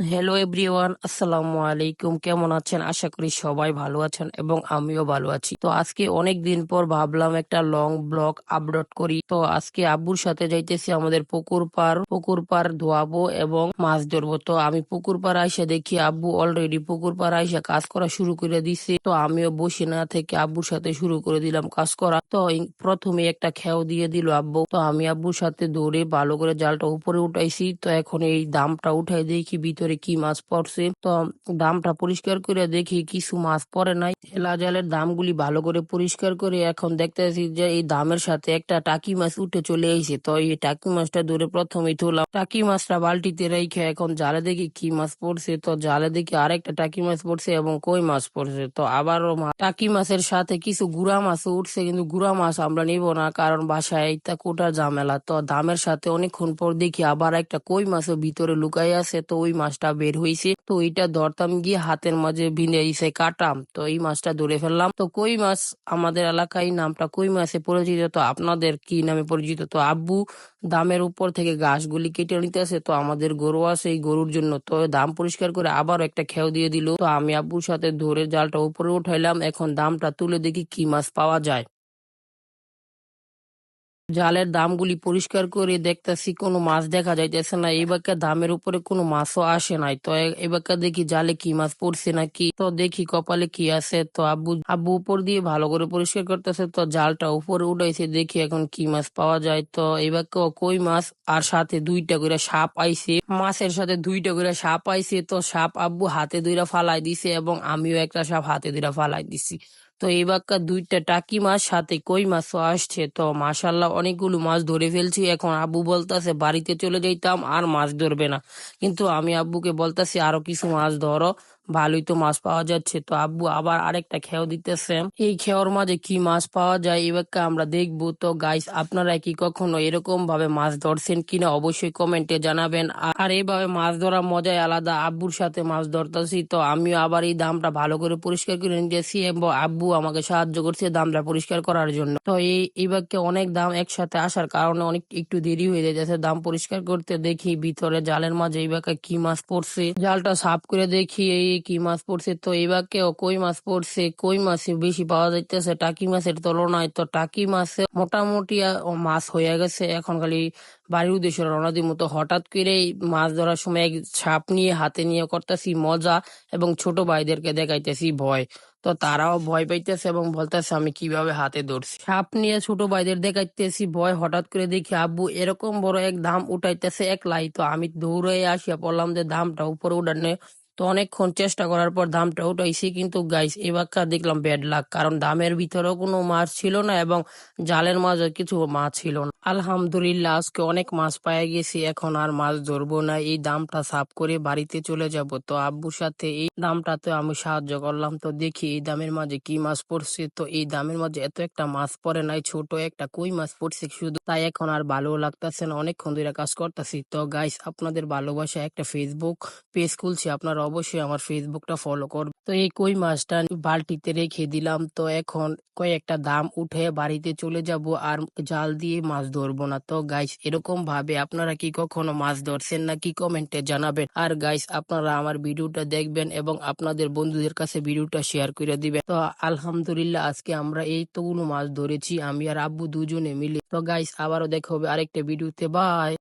Hello everyone আসসালামু আলাইকুম কেমন আছেন? আশা করি সবাই ভালো আছেন এবং আমিও ভালো আছি। তো আজকে অনেক দিন পর ভাবলাম একটা লং ব্লগ আপলোড করি। তো আজকে আব্বুর সাথে যাইতেছি আমাদের পুকুর পার পুকুর পার ধোয়াবো এবং মাছ ধরবো। তো আমি পুকুর পার আইসা দেখি আব্বু অলরেডি পুকুর পার আইসা কাজ করা শুরু করে দিছে। তো আমিও বসে না থেকে আব্বুর সাথে শুরু করে দিলাম কাজ করা। তো প্রথমে একটা খেও দিয়ে দিল আব্বু। তো আমি আব্বুর সাথে দৌড়ে ভালো করে জালটা উপরে উঠাইছি। তো এখন এই দামটা উঠাই দেখি ভিতরে কি মাছ পড়ছে? তো দামটা পরিষ্কার করে দেখি, কিছু মাছ পড়ে নাই। হেলা জালের দামগুলি ভালো করে পরিষ্কার করে এখন দেখতেছি যে এই দামের সাথে একটা টাকি মাছ উঠে চলে এসেছে। তো এই টাকি মাছটা ধরে প্রথমেই তুললাম টাকি মাছটা বালতিতে রেখে এখন জালে দেখি কি মাছ পড়ছে। তো জালে দেখি আরেকটা টাকি মাছ পড়ছে এবং কই মাছ পড়ছে। তো আবারও টাকি মাছের সাথে কিছু গুড়া মাছ উঠছে কিন্তু গুড়া মাছ আমরা নিব না কারণ বাসায় এইটা কোটা ঝামেলা। তো দামের সাথে অনেকক্ষণ পর দেখি আবার একটা কই মাছও ভিতরে লুকাই আছে। তো ওই মাছটা বের হয়েছে তো ওইটা ধরতাম গিয়ে হাতের মাঝে ভিনে ইসে কাটাম। তো এই মাছটা ধরে ফেললাম। তো কই মাছ? আমাদের এলাকায় নামটা কই মাছে পরিচিত? তো আপনাদের কি নামে পরিচিত? তো আব্বু দামের উপর থেকে ঘাসগুলি কেটে নিতেছে। তো আমাদের গরু আছে এই গরুর জন্য। তো দাম পরিষ্কার করে আবার একটা খেও দিয়ে দিল। তো আমি আব্বুর সাথে ধরে জালটা উপরে উঠাইলাম। এখন দামটা তুলে দেখি কি মাছ পাওয়া যায়। জালের দামগুলি পরিষ্কার করে দেখতেছি, কোনো মাছ দেখা যাইতেছে না। এবারকার দামের উপরে কোনো মাছও আসে নাই। তো এবারকার দেখি, জালে কি মাছ পড়ছে নাকি? তো দেখি, কপালে কি আছে? তো আব্বু আব্বু উপর দিয়ে ভালো করে পরিষ্কার করতেছে। তো জালটা উপরে উঠাইছে, দেখি এখন কি মাছ পাওয়া যায়। তো এবার কই মাছ? আর সাথে দুইটা করে সাপ আইছে। মাছের সাথে দুইটা করে সাপ আইছে। তো সাপ আব্বু হাতে দুইটা ফালাই দিছে এবং আমিও একটা সাপ হাতে দুইটা ফালাই দিছি। তো বাক্কা দুইটা টাকি মাছ, সাথে কই মাছও আসছে। তো মাসাল্লাহ অনেকগুলো মাছ ধরে ফেলছি। এখন আব্বু বলতাছে, বাড়িতে চলে যাইতাম, আর মাছ ধরবে না। কিন্তু আমি আব্বুকে বলতাছি, আরও কিছু মাছ ধরো। ভালোই তো মাছ পাওয়া যাচ্ছে। তো আব্বু আবার আরেকটা খেও দিতেছে। এই খেওর মাঝে কি মাছ পাওয়া যায় এই বাক্কা আমরা দেখব। তো গাইস আপনারা কি কখনো এরকম ভাবে মাছ ধরছেন কিনা অবশ্যই কমেন্টে জানাবেন। আর এইভাবে মাছ ধরার মজাই আলাদা। আব্বুর সাথে মাছ ধরতেছি, তো আমিও আবার এই দামটা ভালো করে পরিষ্কার করে নিতেছি এবং আব্বু আমাকে সাহায্য করছে দামটা পরিষ্কার করার জন্য। তো এই বাক্যে অনেক দাম একসাথে আসার কারণে অনেক একটু দেরি হয়ে যাচ্ছে দাম পরিষ্কার করতে। দেখি ভিতরে জালের মাঝে এই বাক্যে কি মাছ পড়ছে। জালটা সাফ করে দেখি, এই কি মাছ পড়ছে? তো এই বাক্যেও কই মাছ পড়ছে? কই মাছে বেশি পাওয়া যাইতেছে? টাকি মাছের তুলনায় তো টাকি মাছে মোটামুটি মাছ হয়ে গেছে। এখন খালি বাড়ির উদ্দেশ্যে রওনা দিব তো হঠাৎ করে মাছ ধরার সময় এক সাপ নিয়ে হাতে নিয়ে করতেছি মজা এবং ছোট ভাইদেরকে দেখাইতেছি ভয়। তো তারাও ভয় পাইতেছে এবং বলতেছে, আমি কীভাবে হাতে ধরছি? সাপ নিয়ে ছোট ভাইদের দেখাইতেছি ভয়। হঠাৎ করে দেখি, আব্বু, এরকম বড় এক ধাম উঠাইতেছে এক লাই তো আমি দৌড়ে আসিয়া পড়লাম যে ধামটা উপরে উঠানে তো অনেকক্ষণ চেষ্টা করার পর দামটা উঠাইছি। কিন্তু গাইস এবার দেখলাম ব্যাড লাক কারণ দামের ভিতরেও কোনো মাছ ছিল না এবং জালের মাঝে কিছু মাছ ছিল না। আলহামদুলিল্লাহ, আজকে অনেক মাছ পাই গেছি, এখন আর মাছ ধরবো না। এই দামটা সাফ করে বাড়িতে চলে যাব। তো আব্বুর সাথে এই দামটাতে আমি সাহায্য করলাম। তো দেখি এই দামের মাঝে কি মাছ পড়ছে। তো এই দামের মাঝে এত একটা মাছ পড়ে নাই, ছোট একটা কই মাছ পড়ছে শুধু। তাই এখন আর ভালো লাগতেছে না, অনেকক্ষণ ধরে কাজ করতেছি। তো গাইস আপনাদের ভালোবাসা একটা ফেসবুক পেজ খুলছি, আপনারা অবশ্যই আমার ফেসবুকটা ফলো করবেন তো এই কই মাছটা বালতিতে রেখে দিলাম। তো এখন কয়েকটা দাম উঠে বাড়িতে চলে যাব আর জাল দিয়ে মাছ ধরবো না। তো গাইস এরকম ভাবে আপনারা কি কখনো মাছ ধরছেন না নাকি কমেন্টে জানাবেন। আর গাইস আপনারা আমার ভিডিওটা দেখবেন এবং আপনাদের বন্ধুদের কাছে ভিডিওটা শেয়ার করে দিবেন। তো আলহামদুলিল্লাহ, আজকে আমরা এই তোগুলো মাছ ধরেছি। আমি আর আব্বু দুজনে মিলে। তো গাইস আবারও দেখা হবে আরেকটা ভিডিওতে। বাই